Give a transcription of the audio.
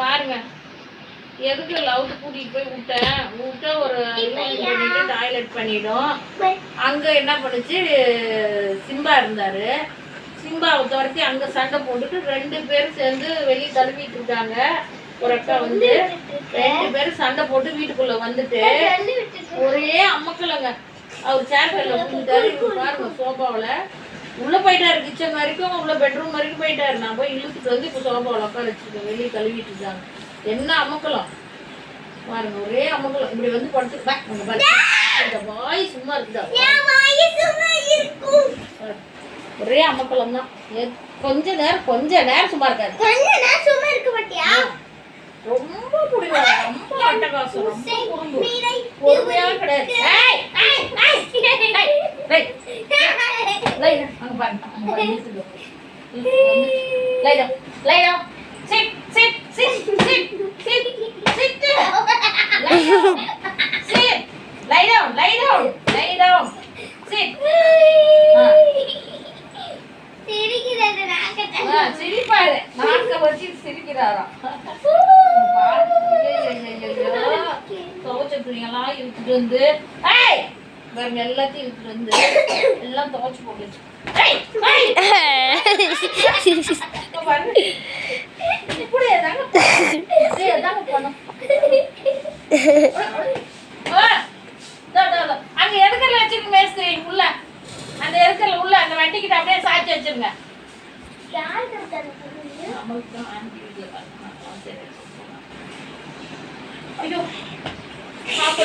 பாருங்க. எதுக்கு லவ் கூட்டிட்டு போய் விட்டேன்? விட்டா ஒரு பண்ணிட்டு டாய்லெட் பண்ணிடும். அங்க என்ன பண்ணுச்சு? சிம்பா இருந்தாரு. சிம்பாவை துரத்தி அங்க சண்டை போட்டுட்டு ரெண்டு பேரும் சேர்ந்து வெளியே தழுவிட்டு இருக்காங்க. ஒரு அக்கா வந்து ரெண்டு பேரும் சண்டை போட்டு வீட்டுக்குள்ள வந்துட்டு ஒரே அம்மக்கலங்க அவர் சேர் பேர்ல பாருங்க சோபாவில் உள்ள போயிட்டாரு கிச்சன் வரைக்கும் உள்ள பெட்ரூம் வரைக்கும் போயிட்டாரு. நான் போய் இழுத்துட்டு வந்து இப்போ சோபாவில் உட்கார வச்சிருக்கேன் வெளியே கழுவிட்டு இருக்காங்க. என்ன அமக்கலம்? பாருங்க ஒரே அமக்கலம். இப்படி வந்து படுத்து வாய் சும்மா இருக்குதா. ஒரே அமக்கலம் தான். கொஞ்ச நேரம் கொஞ்ச நேரம் சும்மா இருக்காது. ரொம்ப பிடிக்கும் ரொம்ப அட்டகாசம். ரொம்ப குறும்பு. பொறுமையா கிடையாது ஏய், ஏய், ஏய், ஏய், ஏய், லை down. அங்க Lay லை down, லை down. Sit, sit, sit, sit, sit, sit. Lay down. Sit. Lay down, Lay down, Lay down. Sit. சிரிப்பாரு நாக்க வச்சு சிரிக்கிறாராம் பாருங்க, ஐயையையையோ. துவைச்ச துணியெல்லாம் இழுத்துட்டு வந்து ஏய் எல்லாத்தையும் இழுத்துட்டு வந்து எல்லாம் துவைச்சு போட்டு இப்படி அங்க மேஸ்திரி உள்ள அந்த எருக்கல்ல உள்ள அந்த வண்டிக்கிட்ட அப்படியே சாய்ச்சி வச்சிருங்க. ஐயோ ஆஃப்